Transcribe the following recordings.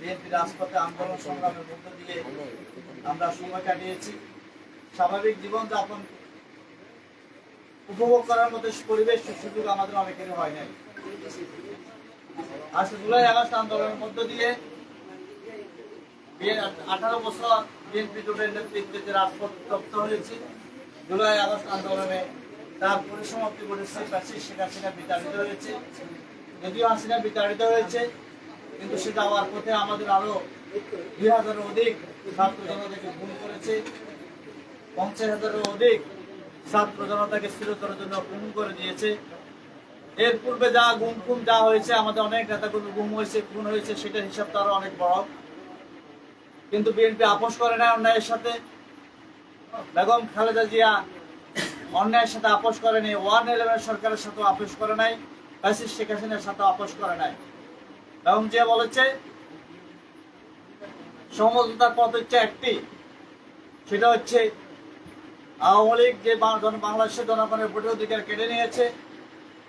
BNP রাজপথে আন্দোলন সংগ্রামের মধ্য দিয়ে আমরা সময় কাটিয়েছি। স্বাভাবিক জীবনযাপন উপভোগ করার মতো পরিবেশ সুযোগ আমাদের অনেকেরই হয় নাই। আজকে জুলাই আগস্ট আন্দোলনের মধ্য দিয়ে আঠারো বছর বিএনপি জোটের নেতৃত্বে যে রাজপথ তপ্ত হয়েছে, জুলাই আগস্ট আন্দোলনে তার পরিসমাপ্তি ঘটেছে। শেখ হাসিনা বিতাড়িত হয়েছে। যদিও হাসিনা বিতাড়িত হয়েছে কিন্তু সে যাওয়ার পথে আমাদের আরও দুই হাজারের অধিক ছাত্র জনতাকে খুন করেছে। পঞ্চাশ হাজারের অধিক ছাত্র জনতাকে স্থিরতর জন্য খুন করে দিয়েছে। এর পূর্বে যা গুম খুন যা হয়েছে, আমাদের অনেক নেতাগুলো গুম হয়েছে, খুন হয়েছে, সেটার হিসাব আরও অনেক বড়। কিন্তু বিএনপি আপোষ করে না অন্যায়ের সাথে। বেগম খালেদা জিয়া অন্যায়ের সাথে আপোষ করেনি, ওয়ান ইলেভেন সরকারের সাথে আপোষ করে নাই শেখ হাসিনার সাথে আপোষ করে নাই। বেগম জিয়া বলেছে, সমঝোতার পথ হচ্ছে একটি। সেটা হচ্ছে, আওয়ামী লীগ যে বাংলাদেশের জনগণের ভোটের অধিকার কেড়ে নিয়েছে,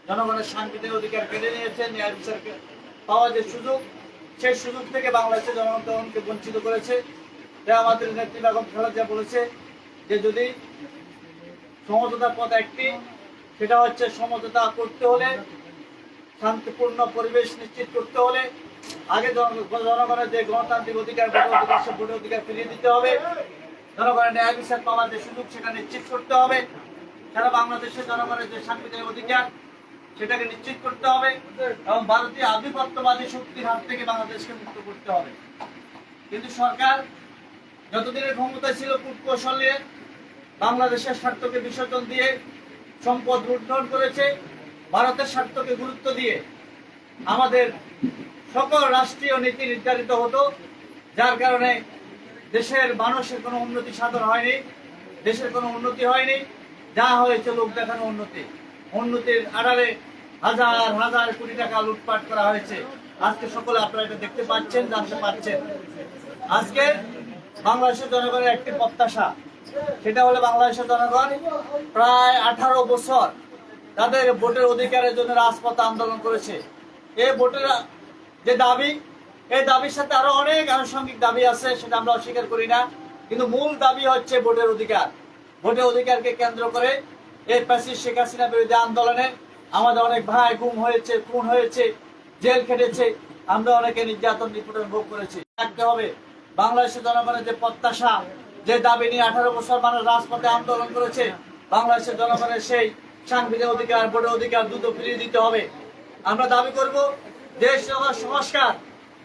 জনগণের সাংবিধানিক অধিকার কেড়ে নিয়েছে, ন্যায় বিচারকে পাওয়ার যে সুযোগ, সেই সুযোগ থেকে বাংলাদেশের জনগণকে বঞ্চিত করেছে। তাই আমাদের নেত্রী বেগম খালেদা বলেছে যে যদি সমঝোতার পথ একটি, সেটা হচ্ছে সমঝোতা করতে হলে শান্তিপূর্ণ পরিবেশ নিশ্চিত করতে হলে আগে জনগণের যে গণতান্ত্রিক অধিকার ভোটের অধিকার ফিরিয়ে দিতে হবে। জনগণের ন্যায় বিচার পাওয়ার যে সুযোগ, সেটা নিশ্চিত করতে হবে। সারা বাংলাদেশের জনগণের যে সাংবিধানিক অধিকার, সেটাকে নিশ্চিত করতে হবে এবং ভারতীয় আধিপত্যবাদী শক্তির হাত থেকে বাংলাদেশকে মুক্ত করতে হবে। কিন্তু সরকার যতদিনের ক্ষমতা ছিল কূটকৌশল বাংলাদেশের স্বার্থকে বিসর্জন দিয়ে সম্পদ লুণ্ঠন করেছে ভারতের স্বার্থকে গুরুত্ব দিয়ে আমাদের সকল রাষ্ট্রীয় নীতি নির্ধারিত হতো, যার কারণে দেশের মানুষের কোনো উন্নতি সাধন হয়নি, দেশের কোনো উন্নতি হয়নি, যা হয়েছে লোক দেখানো উন্নতি। উন্নতির আড়ালে হাজার হাজার কোটি টাকা লুটপাট করা হয়েছে। আজকে সকলে আপনারা এটা দেখতে পাচ্ছেন, জানতে পাচ্ছেন। আজকে বাংলাদেশের জনগণের একটি প্রত্যাশা, সেটা হলো বাংলাদেশের জনগণ প্রায় আঠারো বছর তাদের ভোটের অধিকারের জন্য রাজপথ আন্দোলন করেছে। এই ভোটের যে দাবি এই দাবির সাথে আরও অনেক আনুষঙ্গিক দাবি আছে, সেটা আমরা অস্বীকার করি না। কিন্তু মূল দাবি হচ্ছে ভোটের অধিকার। ভোটের অধিকারকে কেন্দ্র করে এই প্যাসিস শেখ হাসিনা বিরোধী আন্দোলনে আমাদের অনেক ভাই গুম হয়েছে, খুন হয়েছে, জেল খেটেছে। আমরা অনেকে নির্যাতন, নিপীড়ন ভোগ করেছি। থাকতে হবে। বাংলাদেশের জনগণের যে প্রত্যাশা, যে দাবি নিয়ে আঠারো বছর মানুষ রাজপথে আন্দোলন করেছে, বাংলাদেশের জনগণের সেই সাংবিধানিক অধিকার, ভোটের অধিকার দ্রুত ফিরিয়ে দিতে হবে। আমরা দাবি করব, দেশ সংস্কার,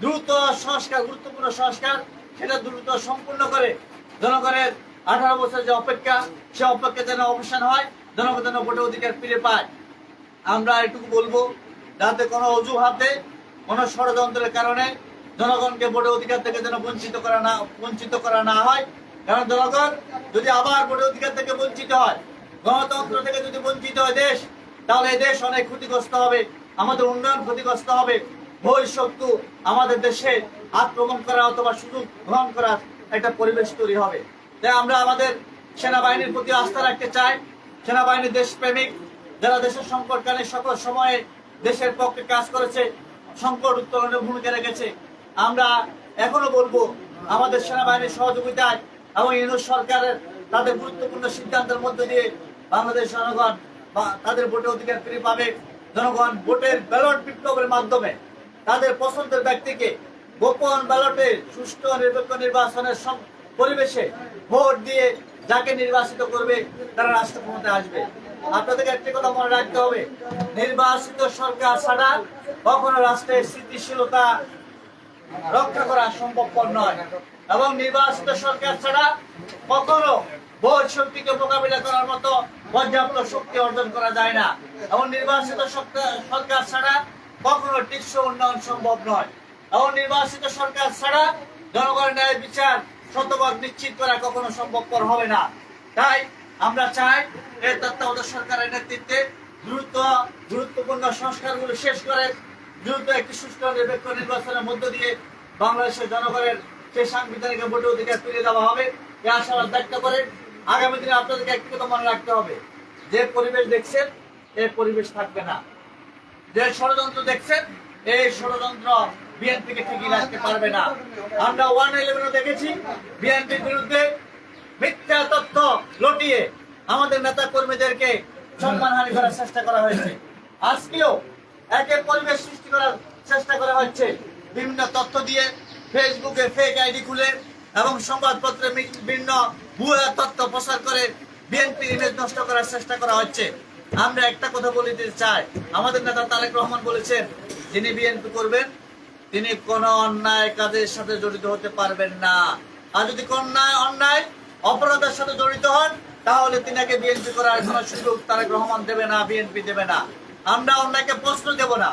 দ্রুত সংস্কার, গুরুত্বপূর্ণ সংস্কার, সেটা দ্রুত সম্পূর্ণ করে। জনগণের আঠারো বছর যে অপেক্ষা, সে অপেক্ষা যেন অবসান হয়, জনগণ যেন ভোটের অধিকার ফিরে পায়। আমরা এটুকু বলব, যাতে কোনো অজুহাতে কোনো ষড়যন্ত্রের কারণে জনগণকে ভোটের অধিকার থেকে যেন বঞ্চিত করা না, বঞ্চিত করা না হয়। কারণ জনগণ যদি আবার ভোটের অধিকার থেকে বঞ্চিত হয় গণতন্ত্র থেকে যদি বঞ্চিত হয় দেশ, তাহলে দেশ অনেক ক্ষতিগ্রস্ত হবে, আমাদের উন্নয়ন ক্ষতিগ্রস্ত হবে। বহিঃশত্রু আমাদের দেশে আক্রমণ করা অথবা সুযোগ গ্রহণ করার একটা পরিবেশ তৈরি হবে। তাই আমরা আমাদের সেনাবাহিনীর প্রতি আস্থা রাখতে চাই। সেনাবাহিনী দেশপ্রেমিক, যারা দেশের সংকটকালে সকল সময়ে দেশের পক্ষে কাজ করেছে, সংকট উত্তোলনে ভূমিকা রেখেছে। আমরা এখনও বলব, আমাদের সেনাবাহিনীর সহযোগিতায় এবং ইউনুস সরকারের তাদের গুরুত্বপূর্ণ সিদ্ধান্তের মধ্য দিয়ে বাংলাদেশ জনগণ তাদের ভোটের অধিকার ফিরে পাবে জনগণ ভোটের ব্যালট বিপ্লবের মাধ্যমে তাদের পছন্দের ব্যক্তিকে গোপন ব্যালটে সুষ্ঠু নিরপেক্ষ নির্বাচনের পরিবেশে ভোট দিয়ে যাকে নির্বাচিত করবে, তারা রাষ্ট্র ক্ষমতায় আসবে। আপনাদেরকে একটি কথা মনে রাখতে হবে, নির্বাচিত সরকার ছাড়া কখনো রাষ্ট্রের স্থিতিশীলতা রক্ষা করা সম্ভবপর নয়। এবং নির্বাচিত সরকার ছাড়া কখনো ভোট শক্তিকে মোকাবিলা করার মতো পর্যাপ্ত শক্তি অর্জন করা যায় না। এবং নির্বাচিত সরকার- ছাড়া কখনো টিকসই উন্নয়ন সম্ভব নয়। এবং নির্বাচিত সরকার ছাড়া জনগণের ন্যায় বিচার শতভাগ নিশ্চিত করা কখনো সম্ভবপর হবে না। তাই আমরা চাই এই তত্ত্বাবধায়ক সরকারের নেতৃত্বে দ্রুত, গুরুত্বপূর্ণ সংস্কারগুলো শেষ করে দ্রুত একটি সুষ্ঠু নিরপেক্ষ নির্বাচনের মধ্য দিয়ে বাংলাদেশের জনগণের সেই সাংবিধানিক ভোট অধিকার ফিরে দেওয়া হবে। এই আশাবাদ ব্যক্ত করে আগামী দিনে আপনাদেরকে একটি কথা মনে রাখতে হবে। যে পরিবেশ দেখছেন এই পরিবেশ থাকবে না। যে ষড়যন্ত্র দেখছেন এই ষড়যন্ত্র বিএনপিকে ঠিকই রাখতে পারবে না। আমরা ওয়ান ইলেভেনও দেখেছি বিএনপির বিরুদ্ধে মিথ্যা তথ্য লটিয়ে আমাদের নেতা কর্মীদেরকে সম্মানহানি করার চেষ্টা করা হয়েছে। আজকেও একে পরিবেশ সৃষ্টি করার চেষ্টা করা হচ্ছে। বিভিন্ন তথ্য দিয়ে ফেসবুকে ফেক আইডি খুলে এবং সংবাদপত্রে বিভিন্ন ভুয়া তথ্য প্রচার করে বিএনপির ইমেজ নষ্ট করার চেষ্টা করা হচ্ছে। আমরা একটা কথা বলে দিতে চাই। আমাদের নেতা তারেক রহমান বলেছেন, যিনি বিএনপি করবেন, তিনি কোন অন্যায় কাজের সাথে জড়িত হতে পারবেন না। আর যদি অন্যায় অন্যায়, অপরাধের সাথে জড়িত হন, তাহলে তিনাকে বিএনপি করার কোন সুযোগ তারেক রহমান দেবে না বিএনপি দেবে না। আমরা অন্যায়কে প্রশ্ন দেব না।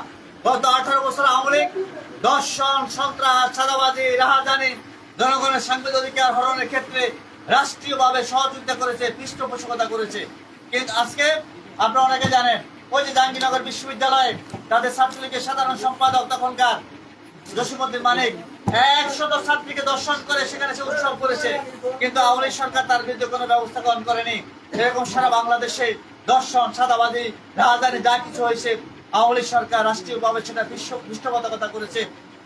গত আঠারো বছর আওয়ামী লীগ দর্শন সন্ত্রাস, চাঁদাবাজি, রাহাজানি জনগণের সাংবিধানিক অধিকার হরণের ক্ষেত্রে রাষ্ট্রীয়ভাবে সহযোগিতা করেছে, পৃষ্ঠপোষকতা করেছে। কিন্তু আজকে আপনারা অনেকে জানেন, ওই যে জাহাঙ্গীরনগর বিশ্ববিদ্যালয়ে তাদের ছাত্রলীগের সাধারণ সম্পাদক তখনকার জসিমুদ্দিন মানিক, একশত ছাত্রীকে দর্শন করে সেখানে সে উৎসব করেছে। কিন্তু আওয়ামী সরকার তার বিরুদ্ধে কোনো ব্যবস্থা গ্রহণ করেনি। এরকম সারা বাংলাদেশে দর্শন, সাদাবাদী, রাজধানী যা কিছু হয়েছে, আওয়ামী সরকার রাষ্ট্রীয়ভাবে সেটা বিশ্ব পৃষ্ঠপোষকতা করেছে।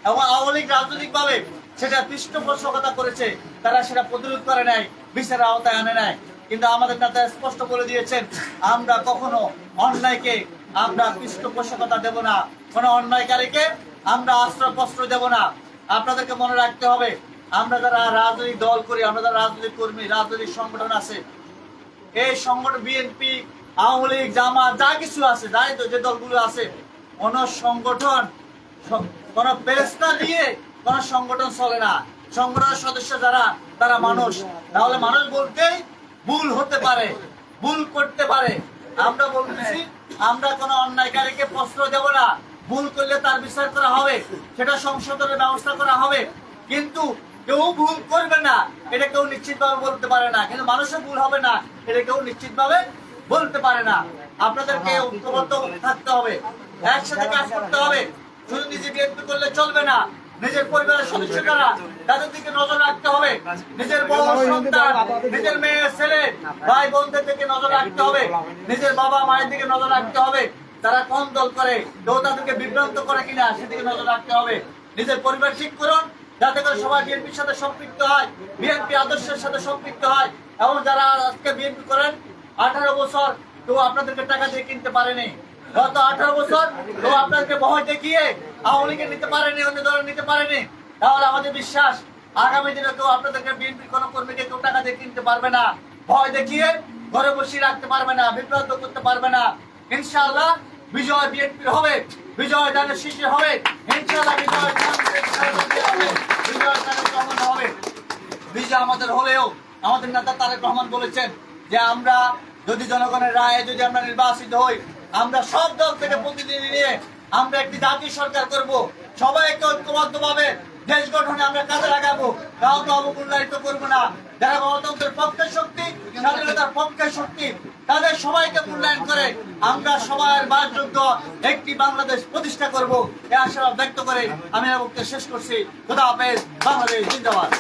এবং আওয়ামী লীগ রাজনৈতিকভাবে সেটা পৃষ্ঠপোষকতা করেছে, তারা সেটা প্রতিরোধ করে নেয় বিচারের আওতায় আনে নেয় কিন্তু আমাদের নেতা স্পষ্ট বলে দিয়েছেন, আমরা কখনো অন্যায়কে আমরা পৃষ্ঠপোষকতা দেব না। কোনো অন্যায়কারীকে আমরা আশ্রয় প্রশ্রয় দেব না। আপনাদেরকে মনে রাখতে হবে, আমরা যারা রাজনৈতিক দল করি, আমরা যারা রাজনৈতিক কর্মী, রাজনৈতিক সংগঠন আছে, এই সংগঠন বিএনপি আওয়ামী লীগ জামা যা কিছু আছে যাই তো যে দলগুলো আছে, কোন সংগঠন, কোন পেরেস্তা দিয়ে কোন সংগঠন চলে না। সংগঠনের সদস্য যারা, তারা মানুষ। তাহলে মানুষ বলতেই ভুল হতে পারে, ভুল করতে পারে। আমরা বলতেছি, আমরা কোন অন্যায়কারীকে প্রশ্ন দেব না। ভুল করলে তার বিচার করা হবে, সেটা সংশোধনের ব্যবস্থা করা হবে। কিন্তু কেউ ভুল করবে না, এটা কেউ নিশ্চিতভাবে বলতে পারে না। কিন্তু মানুষের ভুল হবে না, এটা কেউ নিশ্চিতভাবে বলতে পারে না। আপনাদেরকে ঐক্যবদ্ধ থাকতে হবে, একসাথে কাজ করতে হবে। শুধু নিজে বিএনপি করলে চলবে না। নিজের পরিবারের সদস্য যারা, তাদের দিকে নজর রাখতে হবে। নিজের বড় সন্তান, নিজের মেয়ে, ছেলে, ভাই, বোনদের দিকে নজর রাখতে হবে। নিজের বাবা, মায়ের দিকে নজর রাখতে হবে। তারা কোন দল করে, কেউ তাদেরকে বিভ্রান্ত করে কিনা, সেদিকে নজর রাখতে হবে। নিজের পরিবার ঠিক করুন, যাতে করে সবাই বিএনপির সাথে সম্পৃক্ত হয়, বিএনপি আদর্শের সাথে সম্পৃক্ত হয়। এবং যারা আজকে বিএনপি করেন, আঠারো বছর কেউ আপনাদেরকে টাকা দিয়ে কিনতে পারেনি। গত আঠারো বছর কেউ আপনাদেরকে ভয় দেখিয়ে আওয়ামী লীগের নিতে পারেনি, অন্য দলের নিতে পারেনি। তাহলে আমাদের বিশ্বাস, আগামী দিনে কেউ আপনাদেরকে বিএনপির কোনো কর্মীকে কেউ টাকা দিয়ে কিনতে পারবে না। ভয় দেখিয়ে ঘরে বসিয়ে রাখতে পারবে না বিভ্রান্ত করতে পারবে না। ইনশাআল্লাহ বিজয় বিএনপির হবে, বিজয় দানের শীর্ষে হবে। ইনশাআল্লাহ বিজয় বিজয় আমাদের হলেও, আমাদের নেতা তারেক রহমান বলেছেন যে আমরা যদি জনগণের রায়ে যদি আমরা নির্বাচিত হই আমরা সব দল থেকে প্রতিনিধি নিয়ে আমরা একটি জাতীয় সরকার করব। সবাইকে ঐক্যবদ্ধ ভাবে দেশ গঠনে আমরা কাজে লাগাবো। কাউকে অবমূল্যায়িত করব না। যারা গণতন্ত্রের পক্ষে শক্তি, স্বাধীনতার পক্ষে শক্তি, তাদের সবাইকে মূল্যায়ন করে আমরা সবার বাসযোগ্য একটি বাংলাদেশ প্রতিষ্ঠা করব। এই আশা ব্যক্ত করে আমি বক্তব্য শেষ করছি। খোদা হাফেজ। বাংলাদেশ জিন্দাবাদ।